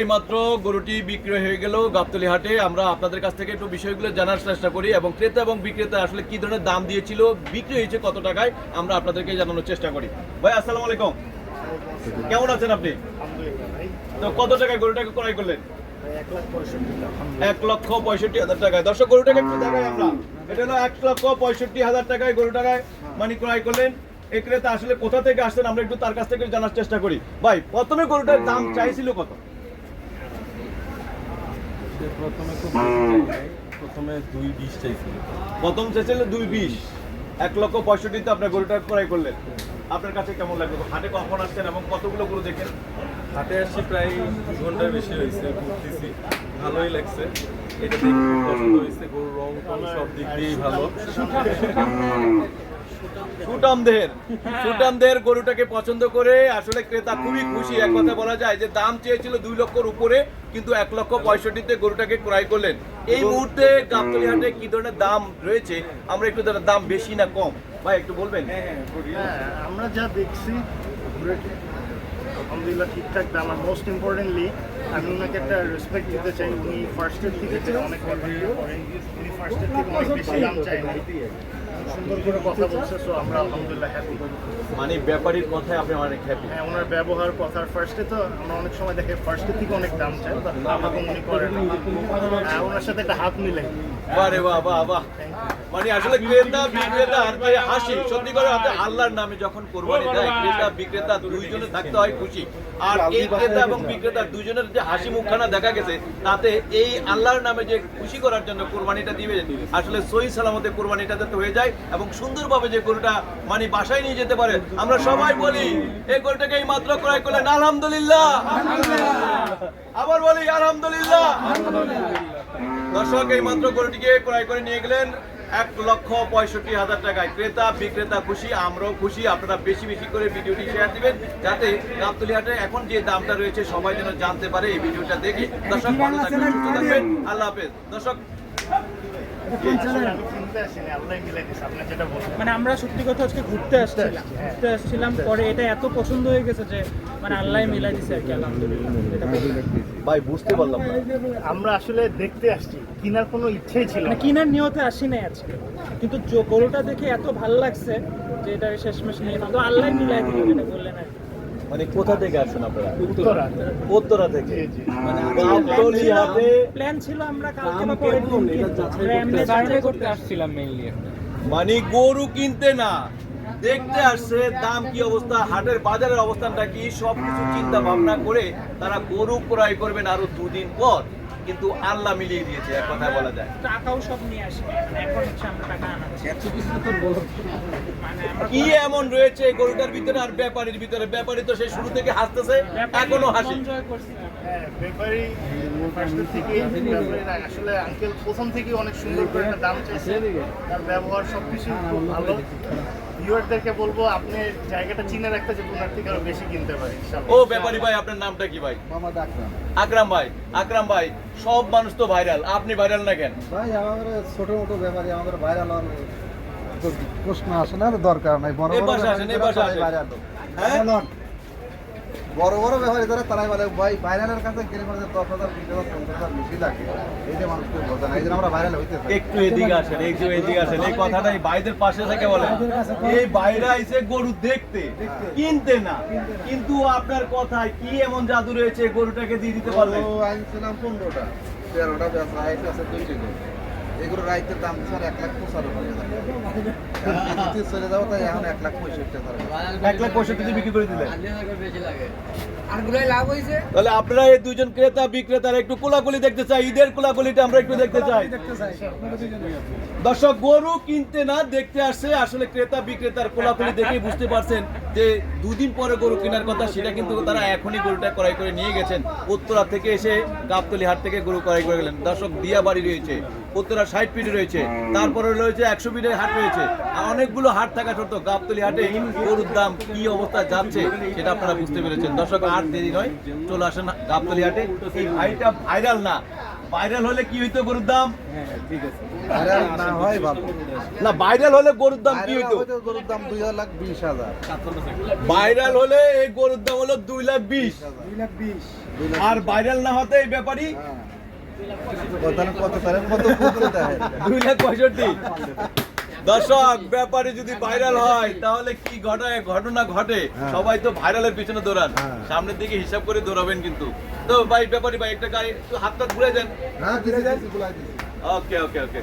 এইমাত্র গরুটি বিক্রয় হয়ে গেল গাবতলি হাটে। আমরা আপনাদের কাছ থেকে একটু বিষয়গুলো জানার চেষ্টা করি এবং ক্রেতা এবং বিক্রেতা আসলে কি ধরনের দাম দিয়েছিল, বিক্রি হয়েছে কত টাকায়, আমরা আপনাদেরকে জানানোর চেষ্টা করি। ভাই, আসসালামু আলাইকুম। কেমন আছেন আপনি? তো কত টাকায় গরুটাকে ক্রয় করলেন? আমরা। মানে ক্রয় করলেন। এই ক্রেতা আসলে কোথা থেকে আসছেন আমরা একটু তার কাছ থেকে জানার চেষ্টা করি। ভাই, প্রথমে গরুটার দাম চাইছিল কত? সে প্রথমে নাই। প্রথমে দুই বিশ চাইছিল প্রথম চেয়েছিল দুই বিশ। এক লক্ষ পঁয়ষট্টিতে আপনার গরুটা ক্রয় করলেন। আপনার কাছে কেমন লাগল? হাটে কখন আসছেন এবং কতগুলো গরু দেখেন? হাটে আসছি প্রায় দু ঘণ্টার বেশি হয়েছে ঘুরতেছি। ভালোই লাগছে। এটা দেখে খুব পছন্দ হয়েছে গরুর রং সব দিক দিয়েই ভালো। সুটাম দেহের গরুটাকে পছন্দ করে আসলে ক্রেতা খুবই খুশি। এক কথা বলা যায় যে দাম চেয়েছিল দুই লক্ষর উপরে, কিন্তু এক লক্ষ পঁয়ষট্টিতে গরুটাকে ক্রয় করলেন। এই মুহূর্তে গাবতলি হাটে কি ধরনের দাম রয়েছে? আমরা একটু দাম বেশি না কম? ভাই, একটু বলবেন? হ্যাঁ আমরা যা দেখছি আলহামদুলিল্লাহ ঠিকঠাক দাম। আর মোস্ট ইম্পর্টেন্টলি আমি ওনাকে একটা রেসপেক্ট দিতে চাই। উনি ফার্স্টের থেকে অনেক করেন উনি ফার্স্টের থেকে অনেক বেশি দাম চাই না সুন্দর করে কথা বলছে সো আমরা আলহামদুলিল্লাহ হ্যাপি মানে ব্যাপারীর কথায় আপনি অনেক হ্যাপি হ্যাঁ ওনার ব্যবহার কথার ফার্স্টে তো আমরা অনেক সময় দেখে ফার্স্টের থেকে অনেক দাম চাই আমাকে উনি করেন হ্যাঁ ওনার সাথে একটা হাত মিলাই বারে বাহ বাহ বাহ। মানে আসলে ক্রেতা বিক্রেতা আর যে হাসি। সত্যি করে হাতে আল্লাহর নামে যখন কোরবানি দেয় ক্রেতা বিক্রেতা দুইজনে থাকতে হয় খুশি। আর এই ক্রেতা এবং বিক্রেতা দুইজনের যে হাসি মুখখানা দেখা গেছে তাতে এই আল্লাহর নামে যে খুশি করার জন্য কোরবানিটা দিবে আসলে সহি সালামতে কোরবানিটা যাতে হয়ে যায় এবং সুন্দরভাবে যে গরুটা মানে বাসায় নিয়ে যেতে পারে, আমরা সবাই বলি, এই গরুটাকে এই মাত্র ক্রয় করলেন, আলহামদুলিল্লাহ। আবার বলি, আলহামদুলিল্লাহ। দর্শক, এই মাত্র গরুটিকে ক্রয় করে নিয়ে গেলেন এক লক্ষ পঁয়ষট্টি হাজার টাকায়। ক্রেতা, বিক্রেতা খুশি, আমরাও খুশি, আপনারা বেশি বেশি করে ভিডিওটি শেয়ার দিবেন, যাতে গাবতলি হাটে এখন যে দামটা রয়েছে, সবাই যেন জানতে পারে এই ভিডিওটা দেখে। দর্শক আল্লাহ হাফেজ। দর্শক মানে আমরা সত্যি কথা আজকে ঘুরতে আসছিলাম। ঘুরতে আসছিলাম পরে এটা এত পছন্দ হয়ে গেছে যে মানে আল্লাহ মিলাই দিছে আর কি আলহামদুলিল্লাহ। ভাই বুঝতে পারলাম না। আমরা আসলে দেখতে আসছি। কেনার কোনো ইচ্ছেই ছিল মানে না। কিনার নিয়তে আসি নাই আজকে। কিন্তু গরুটা দেখে এত ভালো লাগছে যে এটা শেষমেশ নিয়ে তো আল্লাহ মিলাই দিল যেটা বললেন আর কি। মানে কোথা থেকে আসেন আপনারা? উত্তরা। উত্তরা। থেকে? মানে প্ল্যান ছিল আমরা কালকে বা পরের দিন আমরা এমনি করতে আসছিলাম মেইনলি মানে গরু কিনতে না দেখতে আসছে দাম কি অবস্থা হাটের বাজারের অবস্থানটা কি সবকিছু চিন্তা ভাবনা করে তারা গরু ক্রয় করবেন আরও দুদিন পর। কিন্তু আল্লাহ মিলিয়ে দিয়েছে এক কথা বলা যায়। টাকাও সব নিয়ে আসি। এখন হচ্ছে আমরা টাকা আনাচ্ছি। মানে আমরা কি এমন রয়েছে গরুটার ভিতরে আর ব্যাপারীর ভিতরে? ব্যাপারী তো সেই শুরু থেকে হাসতেছে এখনও হাসি। এনজয় করছি। হ্যাঁ ব্যাপারী থেকে আসলে আঙ্কেল প্রথম থেকে অনেক সুন্দর করে একটা দাম চাইছে। তার ব্যবহার সব কিছু খুব ভালো। ভিউয়ারদেরকে বলব আপনি জায়গাটা চিনে রাখতে যে ওনার থেকে আরও বেশি কিনতে পারি ও ব্যাপারী ভাই আপনার নামটা কি ভাই? মোহাম্মদ আকরাম। আকরাম ভাই আকরাম ভাই সব মানুষ তো ভাইরাল আপনি ভাইরাল না কেন? ভাই আমাদের ছোট মোটো ব্যাপারে আমাদের ভাইরাল হওয়ার প্রশ্ন আসে না দরকার নাই। বড় বড়। ভাইরাল হ্যাঁ? বড় বড় ব্যাপারে যারা তারাই বলে ভাই ভাইরালের কাছে গেলে মানে দশ হাজার বিশ হাজার পঞ্চাশ হাজার বেশি লাগে। এই যে মানুষকে বোঝে না এই জন্য আমরা ভাইরাল হইতে একটু এদিকে আসেন একটু এদিকে আসেন। এই কথাটা এই ভাইদের পাশে থেকে বলে এই বাইরে আইছে গরু দেখতে কিনতে না। কিন্তু আপনার কথায় কি এমন জাদু রয়েছে গরুটাকে দিয়ে দিতে পারলেন তো আনছিলাম পনেরোটা তেরোটা ব্যবসা আইসে আছে দুইটি এগুলো রাইতের দাম স্যার এক লাখ পঁচানব্বই হাজার চলে যাব তাই এখন এক লাখ পঁয়ষট্টি হাজার এক লাখ পঁয়ষট্টি বিক্রি করে দিলেন তাহলে আপনারা এই দুজন ক্রেতা বিক্রেতার একটু কোলাকুলি দেখতে চাই ঈদের কোলাকুলিটা আমরা একটু দেখতে চাই। দর্শক গরু কিনতে না দেখতে আসছে আসলে ক্রেতা বিক্রেতার কোলাকুলি দেখেই বুঝতে পারছেন। যে দুদিন পরে গরু কেনার কথা, সেটা কিন্তু তারা এখনই গরুটা ক্রয় করে নিয়ে গেছেন। উত্তরা থেকে এসে গাবতলি হাট থেকে গরু ক্রয় করে গেলেন। দর্শক দিয়াবাড়ি রয়েছে, উত্তরা ষাট ফিটে রয়েছে, তারপরে রয়েছে একশো ফিটের হাট রয়েছে। অনেকগুলো হাট থাকা সত্ত্বেও গাবতলি হাটে গরুর দাম কি অবস্থা যাচ্ছে, সেটা আপনারা বুঝতে পেরেছেন। দর্শক, আর দেরি নয়, চলে আসেন গাবতলি হাটে। এই ভাইটা ভাইরাল না। ভাইরাল হলে কি হইতো গরুর দাম? না হয় ভালো। না ভাইরাল হলে গরুর দাম কি হইতো? গরুর দাম দুই লাখ বিশ হাজার। ভাইরাল হলে এই গরুর দাম হলো দুই লাখ বিশ। আর ভাইরাল না হতে এই ব্যাপারই? হ্যাঁ। কত কত ফুটতে দেয় দুই লাখ পঁয়ষট্টি। দর্শক ব্যাপারে যদি ভাইরাল হয় তাহলে কি ঘটায়? ঘটনা ঘটে। হ্যাঁ। সবাই তো ভাইরালের পিছনে দৌড়ান। হ্যাঁ। সামনের দিকে হিসাব করে দৌড়াবেন কিন্তু। তো ভাই ব্যাপারী ভাই একটা গাড়ি হাতটা ঘুরে দেন। ওকে ওকে ওকে